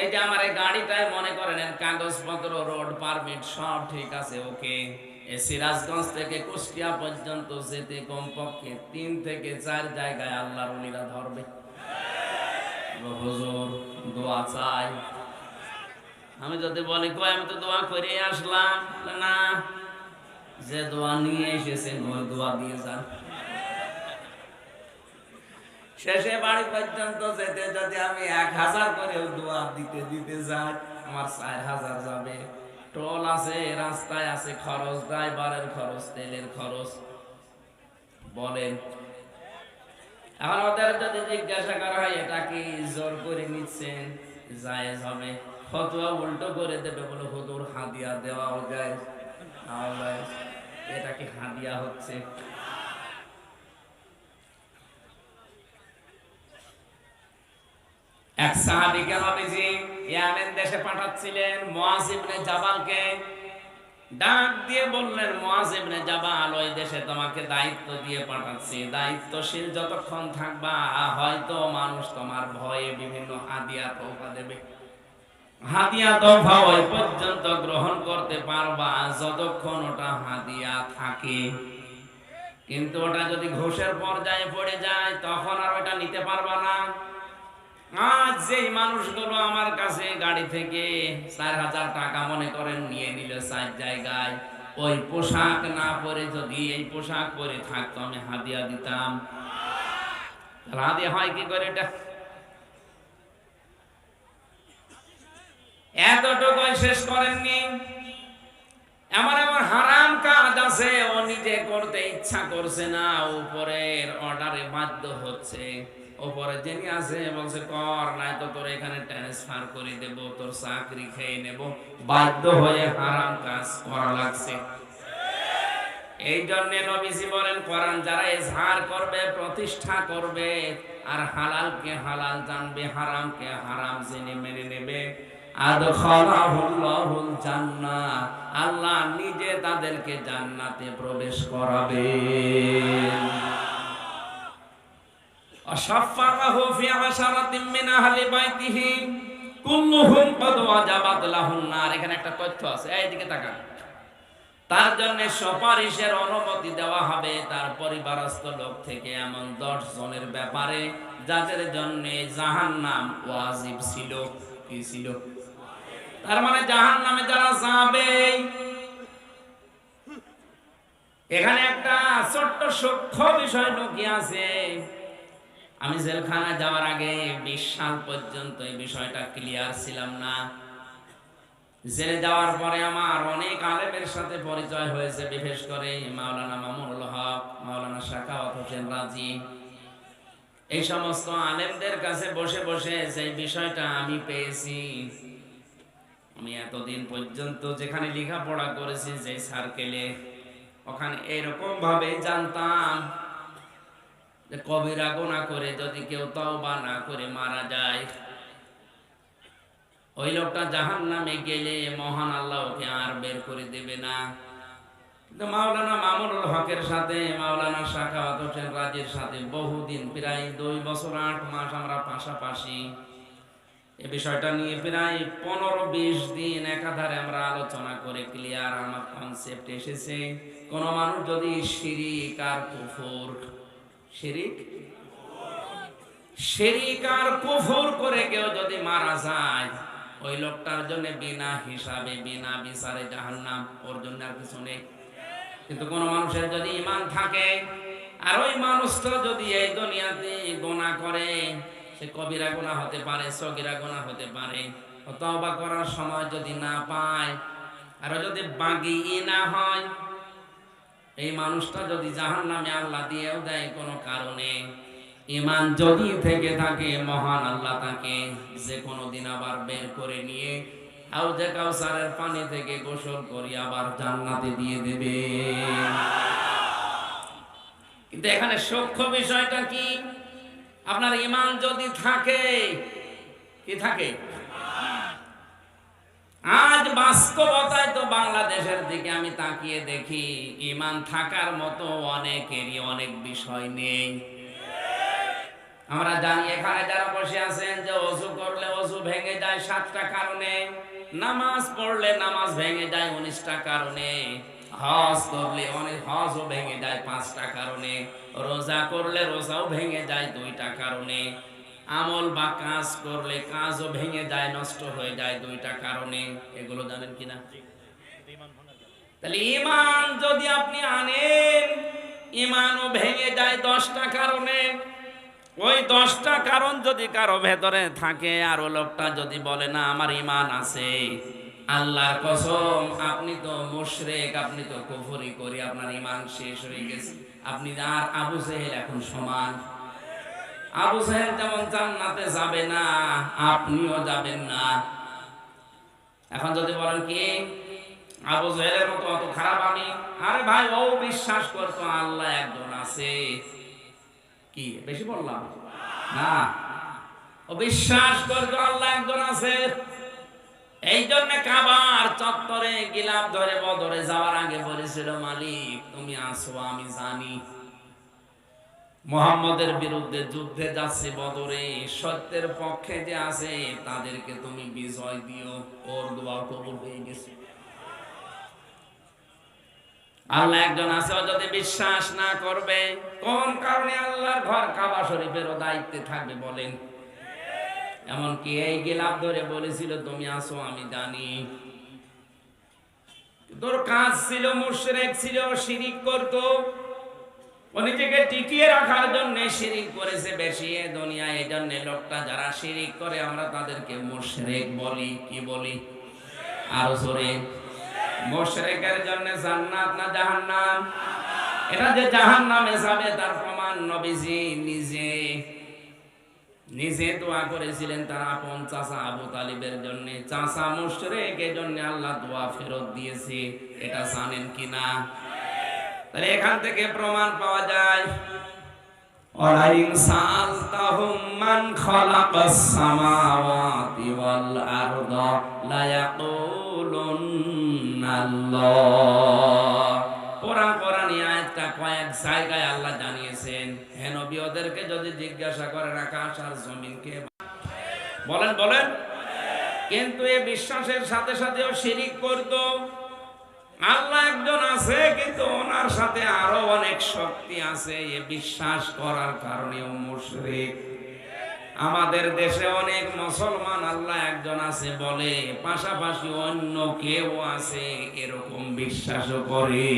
এই যে আমার এই গাড়িটাই মনে করেন কাগজপত্র, রোড পারমিট, সব ঠিক আছে, ওকে। সিরাজগঞ্জ থেকে কুষ্টিয়া পর্যন্ত যেতে কমপক্ষে তিন থেকে চার জায়গায় আল্লাহর উলিরা ধরবে। চাই। আমি যদি বলি, কই, আমি তো দোয়া করে আসলাম। না, যে দোয়া নিয়ে এসেছেন, ওই দোয়া দিয়ে যান। শেষে বাড়ি পর্যন্ত যেতে যদি আমি এক হাজার করে দোয়া দিতে দিতে যাই। আমার চার হাজার যাবে। টোল আছে, রাস্তায় আছে, খরচ, ড্রাইভারের খরচ, তেলের খরচ। বলেন। এখন ওদের যদি জিজ্ঞাসা করা হয়, এটা কি জোর করে নিচ্ছেন? জায়েজ হবে। উল্টো করে দেবে, বলে, হুজুর, হাদিয়া দেওয়াও যায়। এটা কি হাদিয়া হচ্ছে? এক ইয়ামেন দেশে পাঠাচ্ছিলেন ইবনে জাবালকে। ডাক দিয়ে বললেন ইবনে জাবাল, ওই দেশে তোমাকে দায়িত্ব দিয়ে পাঠাচ্ছি। দায়িত্বশীল যতক্ষণ থাকবা, হয়তো মানুষ তোমার ভয়ে বিভিন্ন হাদিয়া তোফা দেবে। হাদিয়া তোফা ওই পর্যন্ত গ্রহণ করতে পারবা যতক্ষণ ওটা হাদিয়া থাকে। কিন্তু ওটা যদি ঘোষের পর্যায়ে পড়ে যায়, তখন আর ওটা নিতে পারবা না। আজ যেই মানুষগুলো আমার কাছে গাড়ি থেকে চার হাজার টাকা মনে করেন নিয়ে নিল চার জায়গায়, ওই পোশাক না পরে যদি এই পোশাক পরে থাকতো, আমি হাদিয়া দিতাম। হয় কি করে এটা? এতটুকু শেষ করেননি। এমন এমন হারাম কাজ আছে, ও নিজে করতে ইচ্ছা করছে না, উপরের অর্ডারে বাধ্য হচ্ছে। ওপরে যিনি আছে, বলছে, কর নাই তো তোর এখানে ট্রান্সফার করে দেব, তোর চাকরি খেয়ে নেব, বাধ্য হয়ে হারাম কাজ করা লাগছে। এই জন্য নবীজি বলেন, কোরআন যারা এজহার করবে, প্রতিষ্ঠা করবে, আর হালালকে হালাল জানবে হারামকে হারাম জেনে মেনে নেবে। আল্লাহ নিজে তাদেরকে জান্নাতে প্রবেশ করাবেন। তার জন্য সুপারিশের অনুমতি দেওয়া হবে তার পরিবারস্থ লোক থেকে এমন দশ জনের ব্যাপারে, যাদের জন্য জাহান নাম ওয়াজিব ছিল। কি ছিল? তার মানে জাহান্নামে যারা যাবে, এখানে একটা ছোট্ট সূক্ষ্ম বিষয় লুকিয়ে আছে। আমি জেলখানা যাওয়ার আগে বিশ সাল পর্যন্ত এই বিষয়টা ক্লিয়ার ছিলাম না। জেলে যাওয়ার পরে আমার অনেক আলেমের সাথে পরিচয় হয়েছে, বিশেষ করে মাওলানা মামুনুল হক, মাওলানা শাখাওয়াত হোসেন রাজি। এই সমস্ত আলেমদের কাছে বসে বসে সেই বিষয়টা আমি পেয়েছি, আমি এতদিন পর্যন্ত যেখানে লেখাপড়া করেছি যে সার্কেলে ওখানে এরকম ভাবে জানতাম। কবিরা গোনা করে, যদি কেউ তওবা না করে মারা যায়। ওই লোকটা জাহান নামে গেলে মহান আল্লাহ ওকে আর বের করে দেবে না। কিন্তু মাওলানা মামুনুল হকের সাথে, মাওলানা শাখাওয়াত হোসেন রাজের সাথে বহুদিন, প্রায় দুই বছর, আট মাস আমরা পাশাপাশি এ বিষয়টা নিয়ে প্রায় পনেরো বিশ দিন একাধারে আমরা আলোচনা করে ক্লিয়ার আমার কনসেপ্ট এসেছে। কোন মানুষ যদি শিরিক আর কুফর শিরিক? শিরিক কুফর করে কেউ যদি মারা যায়, ওই লোকটার জন্য বিনা হিসাবে, বিনা বিচারে জাহান্নাম, ওর জন্য আর কিছু নেই। কিন্তু কোন মানুষের যদি ইমান থাকে, আর ওই মানুষটা যদি এই দুনিয়াতে গোনা করে, সে কবিরা গোনা হতে পারে, সগিরা গোনা হতে পারে ও তওবা করার সময় যদি না পায়, আর যদি বাগি না হয় এই মানুষটা যদি জাহান নামে আল্লাহ দিয়েও দেয় কোনো কারণে ইমান যদি থেকে থাকে, মহান আল্লাহ তাকে যে কোনো দিন আবার বের করে নিয়ে আউজে কাউসারের পানি থেকে গোসল করি, আবার জান্নাতে দিয়ে দেবে। কিন্তু এখানে সূক্ষ্ম বিষয়টা কি? আপনার ইমান যদি থাকে, কি থাকে? আজ বাস্তবতায় তো বাংলাদেশের দিকে আমি তাকিয়ে দেখি, ইমান থাকার মতো অনেকেরই অনেক বিষয় নেই। আমরা জানি এখানে যারা বসে আছেন যে অজু করলে অজু ভেঙে যায় সাতটা কারণে, নামাজ পড়লে নামাজ ভেঙে যায় উনিশটা কারণে, হজ করলে অনেক হজও ভেঙে যায় পাঁচটা কারণে, রোজা করলে রোজাও ভেঙে যায় দুইটা কারণে। আমল বা কাজ করলে কাজও ভেঙে যায়, নষ্ট হয়ে যায় দুইটা কারণে। এগুলো জানেন কিনা তাহলে ইমান যদি আপনি আনেন ইমানও ভেঙে যায় দশটা কারণে। ওই দশটা কারণ যদি কারও ভেতরে থাকে, আর ও লোকটা যদি বলে, না, আমার ইমান আছে। আল্লাহর কসম, আপনি তো মুশরেক, আপনি তো কুফরি করি, আপনার ইমান শেষ হয়ে গেছে। আপনি আর আবু জেহেল এখন সমান। আবু জেহেল যেমন জান্নাতে যাবে না, আপনিও যাবেন না। এখন যদি বলেন কি, আবু জেহেলের মতো অত খারাপ আমি? আরে ভাই, ও বিশ্বাস করতো আল্লাহ একজন আছে। কি, বেশি বললাম? না। ও বিশ্বাস করতো আল্লাহ একজন আছে। এই জন্য কাবার চত্বরে গিলাপ ধরে বদরে যাওয়ার আগে বলেছিল, মালিক, তুমি আসো, আমি জানি। মোহাম্মদের বিরুদ্ধে যুদ্ধে যাচ্ছে বদরে, সত্যের পক্ষে যে আছে, তাদেরকে তুমি বিজয় দিও। ওর দোয়া কবুল হয়ে গেছে। আল্লাহ একজন আছে যদি বিশ্বাস না করবে, কোন কারণে আল্লাহর ঘর কাবা শরীফেরও দায়িত্বে থাকবে বলেন? এমনকি এই গিলাপ ধরে বলেছিল, তুমি আসো আমি জানি। তোর কাজ ছিল, মুশরেক ছিল, শিরিক করতো। ও নিজেকে টিকিয়ে রাখার জন্য শিরিক করেছে বেশি। এ এই জন্য লোকটা যারা শিরিক করে, আমরা তাদেরকে মুশরেক বলি। কি বলি? আরও জোরে। মুশরিকের জন্য জান্নাত না জাহান্নাম? এটা যে জাহান্নামে যাবে, তার প্রমাণ নবীজি নিজে। নিজে দোয়া করেছিলেন তার আপন চাচা আবু তালিবের জন্য। চাচা মুশরিকের জন্য আল্লাহ দোয়া ফেরত দিয়েছে। এটা জানেন কিনা? না তাহলে এখান থেকে প্রমাণ পাওয়া যায়। আল্লাহ জানিয়েছেন। ওদেরকে যদি জিজ্ঞাসা করেন আকাশ আর জমিনকে বলেন বলেন। কিন্তু এই বিশ্বাসের সাথে সাথেও শিরিক করতো। আল্লাহ একজন আছে, কিন্তু ওনার সাথে আরও অনেক শক্তি আছে, এ বিশ্বাস করার কারণে মুশরিক। আমাদের দেশে অনেক মুসলমান আল্লাহ একজন আছে বলে, পাশাপাশি অন্য কেউ আছে, এরকম বিশ্বাসও করে।